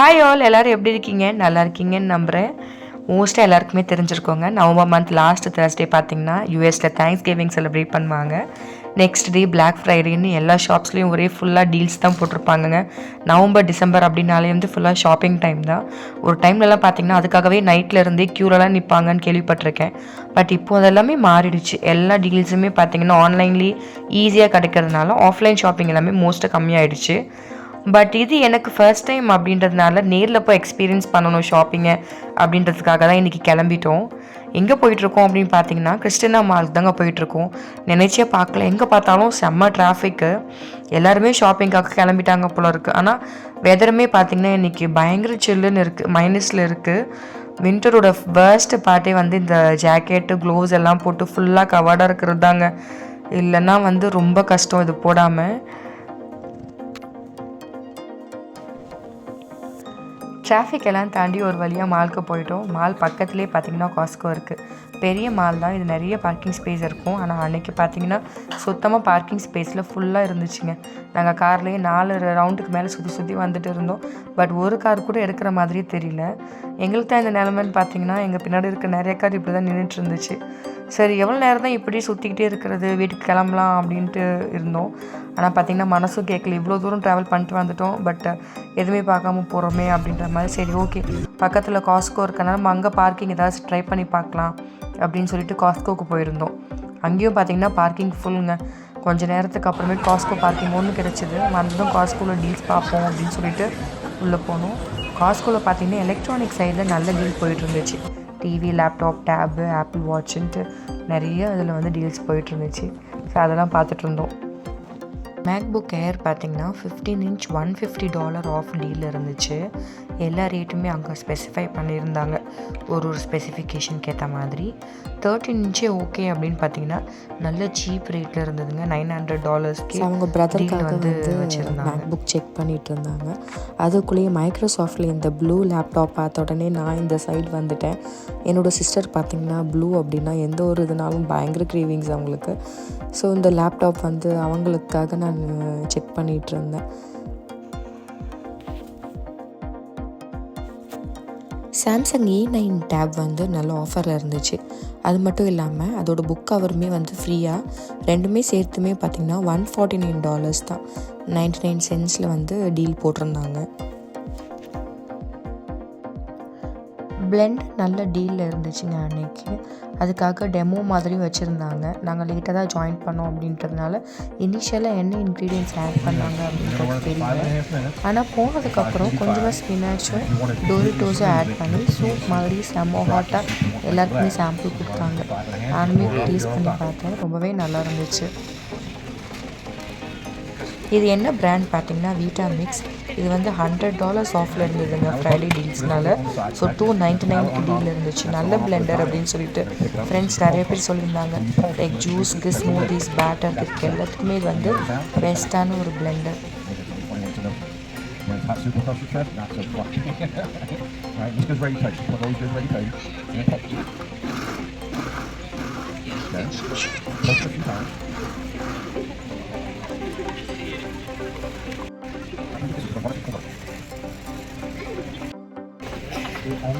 Hi all எல்லோரும் எப்படி இருக்கீங்க? நல்லா இருக்கீங்கன்னு நம்புகிறேன் மோஸ்ட்டாக எல்லாருக்குமே தெரிஞ்சிருக்கோங்க. நவம்பர் மந்த் லாஸ்ட் தேர்ஸ்டே பார்த்தீங்கன்னா யூஎஸில் தேங்க்ஸ் கிவிங் செலிப்ரேட் பண்ணுவாங்க. நெக்ஸ்ட் டே பிளாக் ஃப்ரைடேன்னு எல்லா ஷாப்ஸ்லேயும் ஒரே ஃபுல்லாக டீல்ஸ் தான் போட்டிருப்பாங்கங்க. நவம்பர் டிசம்பர் அப்படின்னாலே வந்து ஃபுல்லாக ஷாப்பிங் டைம் தான். ஒரு டைம்லலாம் பார்த்தீங்கன்னா அதுக்காகவே நைட்டில் இருந்தே க்யூரெல்லாம் நிற்பாங்கன்னு கேள்விப்பட்டிருக்கேன். பட் இப்போ அதெல்லாமே மாறிடுச்சு. எல்லா டீல்ஸுமே பார்த்தீங்கன்னா ஆன்லைன்லேயே ஈஸியாக கிடைக்கிறதுனால ஆஃப்லைன் ஷாப்பிங் எல்லாமே மோஸ்ட்டாக கம்மியாயிடுச்சு. பட் இது எனக்கு ஃபர்ஸ்ட் டைம் அப்படின்றதுனால நேரில் போய் எக்ஸ்பீரியன்ஸ் பண்ணணும் ஷாப்பிங்கை அப்படின்றதுக்காக தான் இன்றைக்கி கிளம்பிட்டோம். எங்கே போயிட்டுருக்கோம் அப்படின்னு பார்த்தீங்கன்னா கிறிஸ்டினா மாலுக்கு தாங்க போயிட்டுருக்கோம். நினைச்சே பார்க்கல. எங்கே பார்த்தாலும் செம்ம டிராஃபிக்கு எல்லாருமே ஷாப்பிங்காக கிளம்பிட்டாங்க போல இருக்குது ஆனால் வெதருமே பார்த்திங்கன்னா இன்றைக்கி பயங்கர சில்லுன்னு இருக்குது மைனஸில் இருக்குது வின்டரோட வேர்ஸ்ட் பார்ட்டே வந்து இந்த ஜாக்கெட்டு க்ளோவ்ஸ் எல்லாம் போட்டு ஃபுல்லாக கவர்டாக இருக்கிறது தாங்க. இல்லைன்னா வந்து ரொம்ப கஷ்டம் இது போடாமல் டிராஃபிக் எல்லாம் தாண்டி ஒரு வழியாக மாலுக்கு போயிட்டோம். மால் பக்கத்துலேயே பார்த்தீங்கன்னா காஸ்கோ இருக்குது பெரிய மால் தான். இது நிறைய பார்க்கிங் ஸ்பேஸ் இருக்கும். ஆனால் அன்னைக்கு பார்த்தீங்கன்னா சுத்தமாக பார்க்கிங் ஸ்பேஸில் ஃபுல்லாக இருந்துச்சுங்க. நாங்கள் கார்லேயே நாலு ரவுண்டுக்கு மேலே சுற்றி சுற்றி வந்துட்டு இருந்தோம். பட் ஒரு கார் கூட எடுக்கிற மாதிரியே தெரியல. எங்களுக்கு தான் இந்த நிலமைன்னு பார்த்தீங்கன்னா எங்கள் பின்னாடி இருக்க நிறைய கார் இப்படி தான் நின்றுட்டு இருந்துச்சு. சரி எவ்வளோ நேரம் தான் இப்படி சுற்றிக்கிட்டே இருக்கிறது? வீட்டுக்கு கிளம்பலாம் அப்படின்ட்டு இருந்தோம். ஆனால் பார்த்திங்கன்னா மனசும் கேட்கல. இவ்வளோ தூரம் ட்ராவல் பண்ணிட்டு வந்துட்டோம். பட் எதுவுமே பார்க்காம போகிறோமே அப்படின்ற மாதிரி சரி ஓகே பக்கத்தில் காஸ்கோ இருக்கனால நம்ம அங்கே பார்க்கிங் ஏதாச்சும் ட்ரை பண்ணி பார்க்கலாம் அப்படின்னு சொல்லிட்டு காஸ்கோவுக்கு போயிருந்தோம். அங்கேயும் பார்த்திங்கன்னா பார்க்கிங் ஃபுல்லுங்க கொஞ்சம் நேரத்துக்கு அப்புறமேட்டு காஸ்கோ பார்க்கிங் ஒன்று கிடச்சிது. வந்ததும் காஸ்கோவில் டீல்ஸ் பார்ப்போம் அப்படின்னு சொல்லிட்டு உள்ளே போனோம். காஸ்கோவில் பார்த்தீங்கன்னா எலக்ட்ரானிக் சைடில் நல்ல டீல் போயிட்டு இருந்துச்சு. டிவி லேப்டாப் டேபு ஆப்பிள் வாட்சுன்ட்டு நிறைய அதில் வந்து டீல்ஸ் போயிட்டு இருந்துச்சு ஸோ அதெல்லாம் பார்த்துட்ருந்தோம். மேக்புக் ஏர் பார்த்திங்கன்னா fifteen inch one fifty dollar off deal இருந்துச்சு. எல்லா ரேட்டுமே அங்கே ஸ்பெசிஃபை பண்ணியிருந்தாங்க. ஒரு ஒரு ஸ்பெசிஃபிகேஷனுக்கு ஏற்ற மாதிரி. தேர்ட்டின் இன்ச்சே ஓகே அப்படின்னு பார்த்தீங்கன்னா நல்ல சீப் ரேட்டில் இருந்ததுங்க. நைன் ஹண்ட்ரட் டாலர்ஸ்க்கு அவங்க பிரதருக்காக வந்து வச்சுருந்தாங்க. மேக்புக் செக் பண்ணிட்டு இருந்தாங்க அதுக்குள்ளேயே மைக்ரோசாஃப்டில் இந்த ப்ளூ லேப்டாப் பார்த்த உடனே நான் இந்த சைடு வந்துட்டேன். என்னோடய சிஸ்டர் பார்த்தீங்கன்னா ப்ளூ அப்படின்னா எந்த ஒரு இதுனாலும் பயங்கர கிரேவிங்ஸ் அவங்களுக்கு. ஸோ இந்த லேப்டாப் வந்து அவங்களுக்காக நான் செக் பண்ணிகிட்டு இருந்தேன் சாம்சங் ஏ நைன் டேப் வந்து நல்ல ஆஃபரில் இருந்துச்சு. அது மட்டும் இல்லாமல் அதோட புக் கவருமே வந்து ஃப்ரீயாக ரெண்டுமே சேர்த்துமே பார்த்திங்கன்னா ஒன் ஃபார்ட்டி நைன் டாலர்ஸ் தான். நைன்டி நைன் சென்ஸில் வந்து டீல் போட்டிருந்தாங்க. பிளெண்ட் நல்ல டீலில் இருந்துச்சுங்க அன்னைக்கு. அதுக்காக டெமோ மாதிரியும் வச்சுருந்தாங்க. நாங்கள் லேட்டாக தான் ஜாயின் பண்ணோம் அப்படின்றதுனால இனிஷியலாக என்ன இன்க்ரீடியன்ஸ் ஆட் பண்ணாங்க அப்படின்றது தெரியல. ஆனால் போனதுக்கப்புறம் கொஞ்சமாக ஸ்பினாச்சும் டோரிட்டோஸும் ஆட் பண்ணி சூப் மாதிரி செம்ம ஹாட்டாக எல்லாருக்குமே சாம்பிள் கொடுத்தாங்க. நானுமே டேஸ்ட் பண்ணி பார்த்தேன். ரொம்பவே நல்லா இருந்துச்சு. இது என்ன பிராண்ட் பார்த்தீங்கன்னா வீட்டா மிக்ஸ் இது வந்து ஹண்ட்ரட் டாலர்ஸ் ஆஃபில் இருந்ததுங்க ஃப்ரைடே டீல்ஸ்னால ஸோ டூ நைன்ட்டி நைனுக்கு டீல் இருந்துச்சு. நல்ல பிளெண்டர் அப்படின்னு சொல்லிட்டு ஃப்ரெண்ட்ஸ் நிறைய பேர் சொல்லியிருந்தாங்க. லைக் ஜூஸ்க்கு ஸ்மூதிஸ் பேட்டர் இதுக்கு எல்லாத்துக்குமே இது வந்து பெஸ்ட்டான ஒரு blender When super this goes ready ready Okay.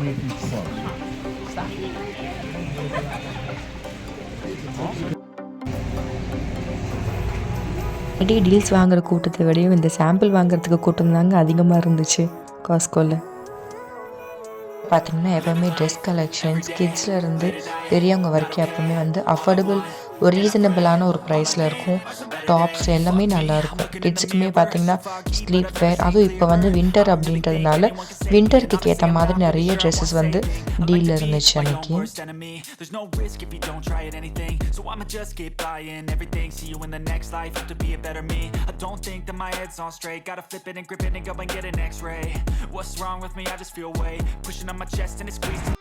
Only if you close. Deals வாங்குற கூட்டத்தை விடையும் இந்த சாம்பிள் வாங்குறதுக்கு கூட்டம் தாங்க அதிகமாக இருந்துச்சு காஸ்கோவில் பார்த்தீங்கன்னா எப்போவுமே ட்ரெஸ் கலெக்ஷன்ஸ் கிட்ஸ்லேருந்து பெரியவங்க வரைக்கும் எப்போவுமே வந்து அஃபோர்டபுள் ஒரு ரீசனபிளான ஒரு ப்ரைஸில் இருக்கும் டாப்ஸ் எல்லாமே நல்லாயிருக்கும் கிட்ஸுக்குமே பார்த்திங்கன்னா ஸ்லீப் வேர் அதுவும் இப்போ வந்து வின்டர் அப்படின்றதுனால வின்டருக்கு ஏற்ற மாதிரி நிறைய ட்ரெஸ்ஸஸ் வந்து டீலில் இருந்துச்சு அன்னைக்கு What's wrong with me? I just feel weight pushing on my chest and it's squeezed.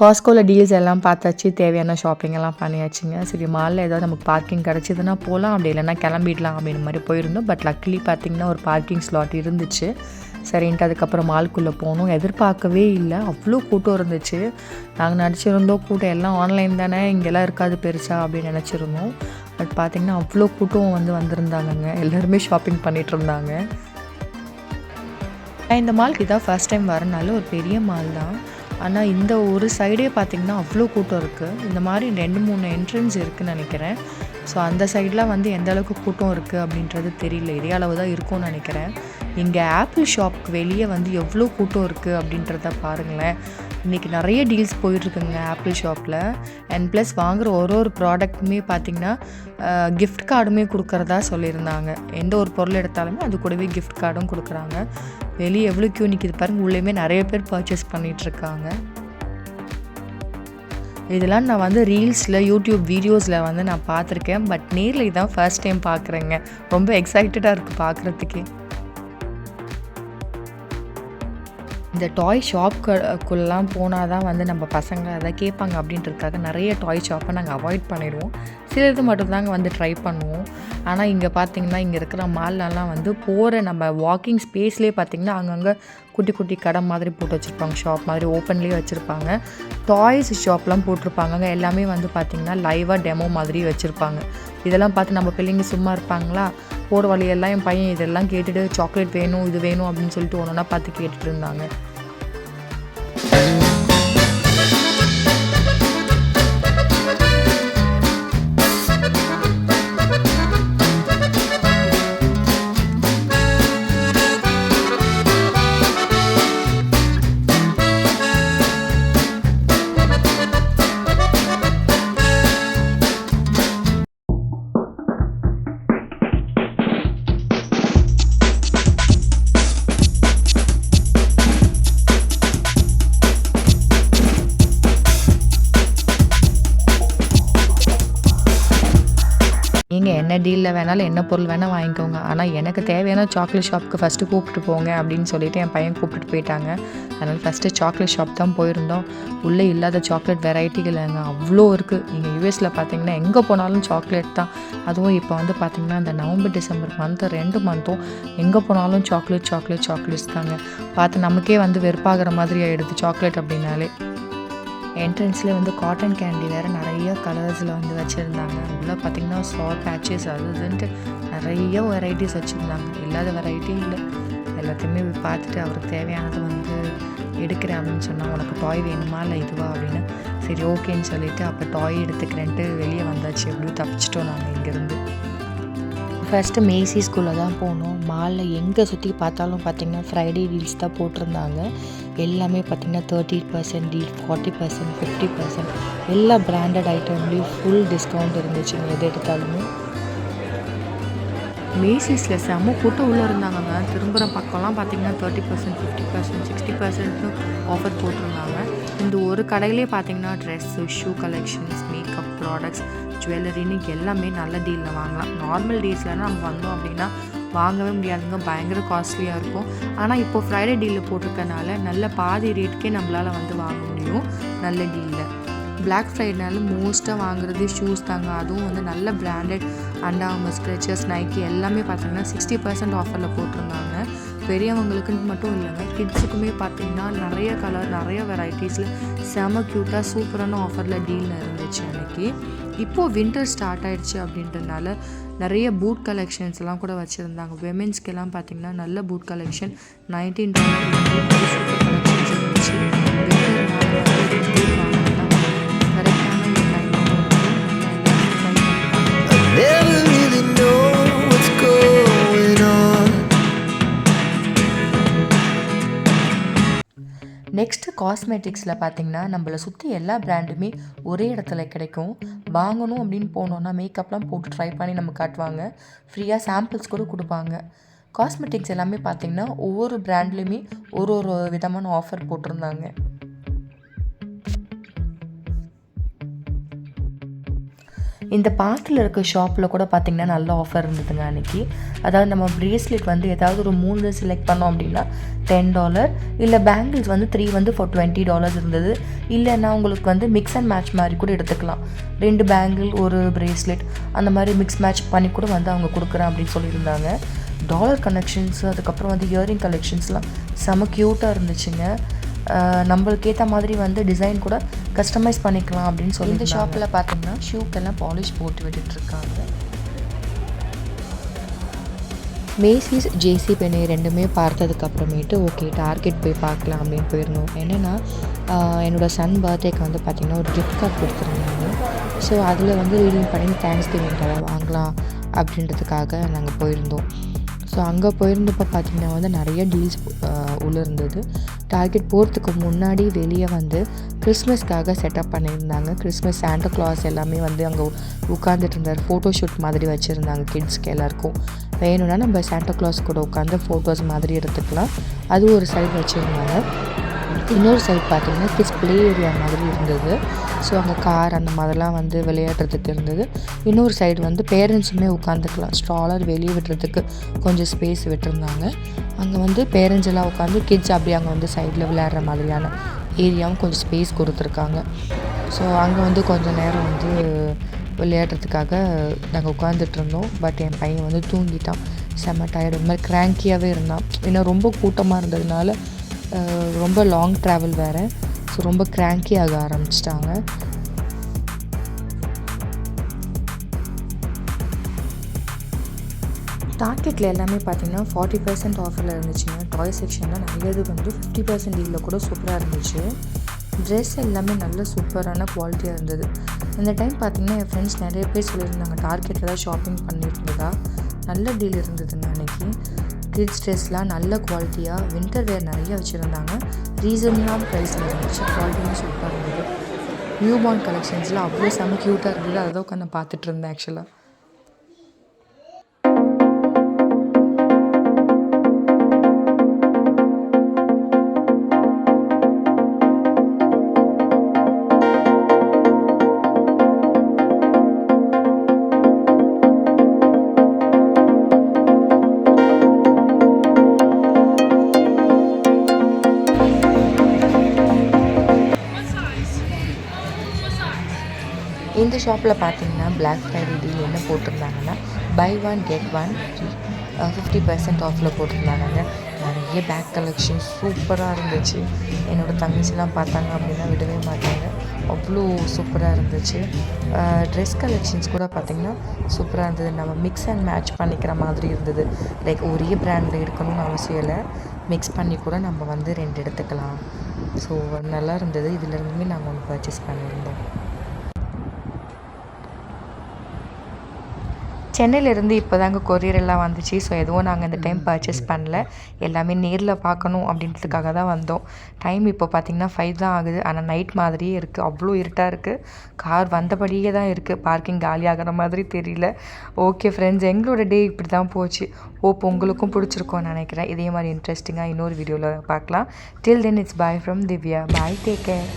காஸ்கோவில் டீல்ஸ் எல்லாம் பார்த்தாச்சு தேவையான ஷாப்பிங் எல்லாம் பண்ணியாச்சுங்க. சரி மாலில் ஏதாவது நமக்கு பார்க்கிங் கிடச்சிதுன்னா போகலாம் அப்படி இல்லைன்னா கிளம்பிடலாம் அப்படின்ற மாதிரி போயிருந்தோம். பட் லக்கிலி பார்த்திங்கன்னா ஒரு பார்க்கிங் ஸ்லாட் இருந்துச்சு. சரின்ட்டு அதுக்கப்புறம் மால்குள்ளே போனோம். எதிர்பார்க்கவே இல்லை. அவ்வளோ கூட்டம் இருந்துச்சு. நாங்கள் நினச்சிருந்தோம் கூட்டம் எல்லாம் ஆன்லைன் தானே. இங்கெல்லாம் இருக்காது பெருசா அப்படின்னு நினச்சிருந்தோம். பட் பார்த்திங்கன்னா அவ்வளோ கூட்டம் வந்து வந்திருந்தாங்கங்க. எல்லாருமே ஷாப்பிங் பண்ணிகிட்டு இருந்தாங்க. நான் இந்த மால்க்கு இதான் ஃபர்ஸ்ட் டைம் வரனால ஒரு பெரிய மால் தான். ஆனால் இந்த ஒரு சைடே பார்த்திங்கன்னா அவ்வளோ கூட்டம் இருக்குது இந்த மாதிரி ரெண்டு மூணு என்ட்ரன்ஸ் இருக்குதுன்னு நினைக்கிறேன். ஸோ அந்த சைட்லாம் வந்து எந்த அளவுக்கு கூட்டம் இருக்குது அப்படின்றது தெரியல. இதே அளவு தான் இருக்கும்னு நினைக்கிறேன். இங்கே ஆப்பிள் ஷாப்புக்கு வெளியே வந்து எவ்வளோ கூட்டம் இருக்குது அப்படின்றத பாருங்களேன். இன்றைக்கி நிறைய டீல்ஸ் போயிட்டுருக்குங்க ஆப்பிள் ஷாப்பில் அண்ட் ப்ளஸ் வாங்குகிற ஒரு ஒரு ப்ராடக்ட்டுமே பார்த்திங்கன்னா கிஃப்ட் கார்டுமே கொடுக்குறதா சொல்லியிருந்தாங்க. எந்த ஒரு பொருள் எடுத்தாலுமே அது கூடவே கிஃப்ட் கார்டும் கொடுக்குறாங்க. வெளியே எவ்வளோ க்யூ நிற்கிது பாருங்கள் உள்ளேயுமே நிறைய பேர் பர்ச்சேஸ் பண்ணிகிட்ருக்காங்க இதெல்லாம் நான் வந்து ரீல்ஸில் யூடியூப் வீடியோஸில் வந்து நான் பார்த்துருக்கேன். பட் நேரில் இதான் ஃபர்ஸ்ட் டைம் பார்க்குறேங்க. ரொம்ப எக்ஸைட்டடாக இருக்குது பார்க்குறதுக்கே. இந்த டாய் ஷாப்க்குள்ளெலாம் போனால் தான் வந்து நம்ம பசங்க அதை கேட்பாங்க அப்படின்றதுக்காக நிறைய டாய் ஷாப்பை நாங்கள் அவாய்ட் பண்ணிடுவோம். சிலது மட்டும்தாங்க வந்து ட்ரை பண்ணுவோம். ஆனால் இங்கே பார்த்தீங்கன்னா இங்கே இருக்கிற மால்லலாம் வந்து போகிற நம்ம வாக்கிங் ஸ்பேஸ்லேயே பார்த்தீங்கன்னா அங்கங்கே குட்டி குட்டி கடை மாதிரி போட்டு வச்சுருப்பாங்க. ஷாப் மாதிரி ஓப்பன்லேயே வச்சுருப்பாங்க. டாய்ஸ் ஷாப்லாம் போட்டிருப்பாங்க எல்லாமே வந்து பார்த்திங்கன்னா லைவாக டெமோ மாதிரி வச்சுருப்பாங்க. இதெல்லாம் பார்த்து நம்ம பிள்ளைங்க சும்மா இருப்பாங்களா? போகிற வழியெல்லாம் என் பையன் இதெல்லாம் கேட்டுட்டு சாக்லேட் வேணும் இது வேணும் அப்படின்னு சொல்லிட்டு ஒன்று ஒன்றா பார்த்து கேட்டுட்டு இருந்தாங்க. டீலில் வேணாலும் என்ன பொருள் வேணால் வாங்கிக்கோங்க. ஆனால் எனக்கு தேவையான சாக்லேட் ஷாப்புக்கு ஃபஸ்ட்டு கூப்பிட்டு போங்க அப்படின்னு சொல்லிட்டு என் பையன் கூப்பிட்டு போயிட்டாங்க. அதனால் ஃபஸ்ட்டு சாக்லேட் ஷாப் தான் போயிருந்தோம். உள்ளே இல்லாத சாக்லேட் வெரைட்டிகள் அங்கே அவ்வளோ இருக்குது நீங்கள் யூஎஸில் பார்த்தீங்கன்னா எங்கே போனாலும் சாக்லேட் தான். அதுவும் இப்போ வந்து பார்த்திங்கன்னா இந்த நவம்பர் டிசம்பர் மந்த் ரெண்டு மந்த்தும் எங்கே போனாலும் சாக்லேட் சாக்லேட் சாக்லேட்ஸ் தாங்க. பார்த்து நமக்கே வந்து வெறுப்பாகிற மாதிரி ஆகிடுது சாக்லேட் அப்படின்னாலே. என்ட்ரன்ஸில் வந்து காட்டன் கேண்டி வேறு நிறைய கலர்ஸில் வந்து வச்சுருந்தாங்க. உள்ளே பார்த்திங்கன்னா சார் பேச்சஸ் அது இதுன்ட்டு நிறைய வெரைட்டிஸ் வச்சுருந்தாங்க. இல்லாத வெரைட்டி இல்லை. எல்லாத்தையுமே பார்த்துட்டு அவருக்கு தேவையானது வந்து எடுக்கிறேன் அப்படின்னு சொன்னால் உனக்கு டாய் வேணுமா இல்லை இதுவா? அப்படின்னு. சரி ஓகேன்னு சொல்லிவிட்டு அப்போ டாய் எடுத்துக்கிறேன்ட்டு வெளியே வந்தாச்சு. எப்படியும் தப்பிச்சிட்டோம் நாங்கள் இங்கேருந்து. ஃபஸ்ட்டு மேசி ஸ்கூலில் தான் போனோம். மாலில் எங்கே சுற்றி பார்த்தாலும் பார்த்திங்கன்னா ஃப்ரைடே ரீல்ஸ் தான் போட்டிருந்தாங்க. எல்லாமே பார்த்திங்கன்னா thirty percent deal forty percent fifty percent எல்லா பிராண்டட் ஐட்டம்லேயும் ஃபுல் டிஸ்கவுண்ட் இருந்துச்சுங்க எது எடுத்தாலுமே. மேசிஸில் செம்ம கூட்டம் உள்ளே இருந்தாங்கங்க திரும்புகிற பக்கம்லாம் பார்த்தீங்கன்னா thirty percent fifty percent sixty பர்சன்ட்னு offer போட்டிருந்தாங்க. இந்த ஒரு கடையிலே பார்த்தீங்கன்னா dress shoe collections makeup products ஜுவல்லரின்னு எல்லாமே நல்ல டீலில் வாங்கலாம். நார்மல் டேஸ்லலாம் நம்ம வந்தோம் அப்படின்னா வாங்கவே முடியாதுங்க. பயங்கர காஸ்ட்லியாக இருக்கும். ஆனால் இப்போ ஃப்ரைடே டீலில் போட்டிருக்கனால நல்ல பாதி ரேட்டுக்கே நம்மளால் வந்து வாங்க முடியும். நல்ல டீலில் பிளாக் ஃப்ரைடேனால மோஸ்ட்டாக வாங்குறது ஷூஸ் தாங்க. அதுவும் வந்து நல்ல பிராண்டட் அண்டாம ஸ்க்ரெச்சஸ் நைக்கி எல்லாமே பார்த்தீங்கன்னா சிக்ஸ்டி பர்சன்ட் ஆஃபரில் போட்டிருந்தாங்க. பெரியவங்களுக்குன்னு மட்டும் இல்லைங்க. கிட்ஸுக்குமே பார்த்தீங்கன்னா நிறைய கலர் நிறைய வெரைட்டிஸில் செம க்யூட்டாக சூப்பரான ஆஃபரில் டீலில் இருந்துச்சு அன்றைக்கி இப்போது வின்டர் ஸ்டார்ட் ஆயிடுச்சு அப்படின்றதுனால நிறைய பூட் கலெக்ஷன்ஸ் எல்லாம் கூட வச்சுருந்தாங்க. விமென்ஸ்க்கெல்லாம் பார்த்தீங்கன்னா நல்ல boot collection nineteen dollar collections இருந்துச்சு நெக்ஸ்ட்டு காஸ்மெட்டிக்ஸில் பார்த்திங்கன்னா நம்மளை சுற்றி எல்லா பிராண்டுமே ஒரே இடத்துல கிடைக்கும். வாங்கணும் அப்படின்னு போனோன்னா மேக்கப்லாம் போட்டு ட்ரை பண்ணி நம்ம காட்டுவாங்க. ஃப்ரீயாக சாம்பிள்ஸ் கூட கொடுப்பாங்க. காஸ்மெட்டிக்ஸ் எல்லாமே பார்த்தீங்கன்னா ஒவ்வொரு பிராண்ட்லேயுமே ஒரு ஒரு விதமான ஆஃபர் போட்டிருந்தாங்க. இந்த பாத்தில் இருக்க ஷாப்பில் கூட பார்த்திங்கன்னா நல்ல ஆஃபர் இருந்ததுங்க அன்றைக்கி அதாவது நம்ம ப்ரேஸ்லெட் வந்து ஏதாவது ஒரு மூணு செலக்ட் பண்ணோம் அப்படின்னா டென் டாலர் இல்லை பேங்கிள்ஸ் வந்து த்ரீ வந்து ஃபார் டுவெண்ட்டி டாலர்ஸ் இருந்தது. இல்லைன்னா உங்களுக்கு வந்து மிக்ஸ் அண்ட் மேட்ச் மாதிரி கூட எடுத்துக்கலாம். ரெண்டு பேங்கிள் ஒரு ப்ரேஸ்லெட் அந்த மாதிரி மிக்ஸ் மேட்ச் பண்ணி கூட வந்து அவங்க கொடுக்குறேன் அப்படின்னு சொல்லியிருந்தாங்க. டாலர் கலெக்ஷன்ஸ் அதுக்கப்புறம் வந்து இயரிங் கலெக்ஷன்ஸ்லாம் செம க்யூட்டாக இருந்துச்சுங்க. நம்மளுக்கு ஏற்ற மாதிரி வந்து டிசைன் கூட கஸ்டமைஸ் பண்ணிக்கலாம் அப்படின்னு சொல்லி இந்த ஷாப்பில் பார்த்தீங்கன்னா ஷூக்கெல்லாம் பாலிஷ் போட்டு விட்டுட்ருக்காங்க மேசிஸ் ஜேசி பெனே ரெண்டுமே பார்த்ததுக்கப்புறமேட்டு ஓகே டார்கெட் போய் பார்க்கலாம் அப்படின்னு போயிருந்தோம். என்னென்னா என்னோடய சன் பர்த்டேக்கு வந்து பார்த்திங்கன்னா ஒரு கிஃப்ட் கார்டு கொடுத்துருந்தாங்க. ஸோ அதில் வந்து ரீடிங் பண்ணி தேங்க்ஸ் கிவிங் கடை வாங்கலாம் அப்படின்றதுக்காக நாங்கள் போயிருந்தோம். ஸோ அங்கே போயிருந்தப்போ பார்த்திங்கன்னா வந்து நிறைய டீல்ஸ் உள்ளே இருந்தது. டார்கெட் போகிறதுக்கு முன்னாடி வெளியே வந்து கிறிஸ்மஸ்க்காக செட்டப் பண்ணியிருந்தாங்க. கிறிஸ்மஸ் சாண்டா கிளாஸ் எல்லாமே வந்து அங்கே உட்காந்துட்டு இருந்தார். ஃபோட்டோ ஷூட் மாதிரி வச்சுருந்தாங்க கிட்ஸ்க்கு எல்லாருக்கும். வேணும்னா நம்ம சாண்டா கிளாஸ் கூட உட்காந்து ஃபோட்டோஸ் மாதிரி எடுத்துக்கலாம். அது ஒரு சைடு வச்சுருந்தாங்க. இன்னொரு சைடு பார்த்திங்கன்னா கிட்ஸ் ப்ளே ஏரியா மாதிரி இருந்தது. ஸோ அங்கே கார் அந்த மாதிரிலாம் வந்து விளையாடுறதுக்கு இருந்தது. இன்னொரு சைடு வந்து பேரண்ட்ஸுமே உட்காந்துக்கலாம் ஸ்ட்ராலர் வெளியே விடுறதுக்கு கொஞ்சம் ஸ்பேஸ் விட்டுருந்தாங்க. அங்கே வந்து பேரண்ட்ஸ் எல்லாம் உட்காந்து கிட்ஸ் அப்படியே அங்கே வந்து சைடில் விளையாடுற மாதிரியான ஏரியாவும் கொஞ்சம் ஸ்பேஸ் கொடுத்துருக்காங்க. ஸோ அங்கே வந்து கொஞ்சம் நேரம் வந்து விளையாடுறதுக்காக நாங்கள் உட்காந்துட்டு இருந்தோம். பட் என் பையன் வந்து தூங்கிட்டான். செம்ம டயர்டு மாதிரி க்ராங்கியாகவே இருந்தான். ஏன்னா ரொம்ப கூட்டமாக இருந்ததுனால ரொம்ப லாங் ட்ராவல் வேறு. ஸோ ரொம்ப கிராங்கி ஆக ஆரம்பிச்சிட்டாங்க. டார்கெட்டில் எல்லாமே பார்த்தீங்கன்னா ஃபார்ட்டி பர்சன்ட் ஆஃபரில் இருந்துச்சுங்க. டாய் செக்ஷனில் நல்லது வந்து ஃபிஃப்டி பர்சன்ட் டீலில் கூட சூப்பராக இருந்துச்சு. ட்ரெஸ் எல்லாமே நல்ல சூப்பரான குவாலிட்டியாக இருந்தது. இந்த டைம் பார்த்தீங்கன்னா என் ஃப்ரெண்ட்ஸ் நிறைய பேர் சொல்லியிருந்தாங்க டார்கெட்டில் தான் ஷாப்பிங் பண்ணியிருந்ததா? நல்ல டீல் இருந்ததுங்க அன்னைக்கு. கிட்ஸ் ட்ரெஸ்லாம் நல்ல குவாலிட்டியாக வின்டர் வேர் நிறைய வச்சுருந்தாங்க. ரீசனபிளான ப்ரைஸில் இருந்துச்சு. குவாலிட்டியும் சூப்பராக இருந்தது. நியூ பார்ன் கலெக்ஷன்ஸ்லாம் அவ்வளோ செம்ம க்யூட்டாக இருந்தது. அதை தான் உட்காந்து பார்த்துட்டு இருந்தேன் ஆக்சுவலாக இந்த ஷாப்பில் பார்த்தீங்கன்னா பிளாக் ஃப்ரைடே டீல் என்ன போட்டிருந்தாங்கன்னா buy one get one fifty percent ஆஃபில் போட்டிருந்தாங்க நிறைய பேக் கலெக்ஷன் சூப்பராக இருந்துச்சு. என்னோடய தங்கச்சிலாம் பார்த்தாங்க அப்படின்னா விடவே மாட்டாங்க. அவ்வளோ சூப்பராக இருந்துச்சு. ட்ரெஸ் கலெக்ஷன்ஸ் கூட பார்த்திங்கன்னா சூப்பராக இருந்தது. நம்ம மிக்ஸ் அண்ட் மேட்ச் பண்ணிக்கிற மாதிரி இருந்தது. லைக் ஒரே ப்ராண்டில் இருக்கணும்னு அவசியம் இல்லை. மிக்ஸ் பண்ணி கூட நம்ம வந்து ரெண்டு எடுத்துக்கலாம். ஸோ நல்லா இருந்தது. இதுலேருந்துமே நாங்கள் ஒன்று பர்ச்சேஸ் பண்ணியிருந்தோம். சென்னையிலேருந்து இப்போ தாங்க கொரியர் எல்லாம் வந்துச்சு. ஸோ எதுவும் நாங்கள் இந்த டைம் பர்ச்சேஸ் பண்ணல. எல்லாமே நேரில் பார்க்கணும் அப்படின்றதுக்காக தான் வந்தோம். டைம் இப்போ பார்த்திங்கன்னா ஃபைவ் தான் ஆகுது. ஆனால் நைட் மாதிரியே இருக்குது அவ்வளோ இருட்டாக இருக்குது கார் வந்தபடியே தான் இருக்குது பார்க்கிங் காலி ஆகிற மாதிரி தெரியல. ஓகே ஃப்ரெண்ட்ஸ் எங்களோட டே இப்படி தான் போச்சு. ஓப் உங்களுக்கும் பிடிச்சிருக்கோன்னு நினைக்கிறேன். இதே மாதிரி இன்ட்ரெஸ்டிங்காக இன்னொரு வீடியோவில் பார்க்கலாம். Till then it's bye from Divya. Bye take care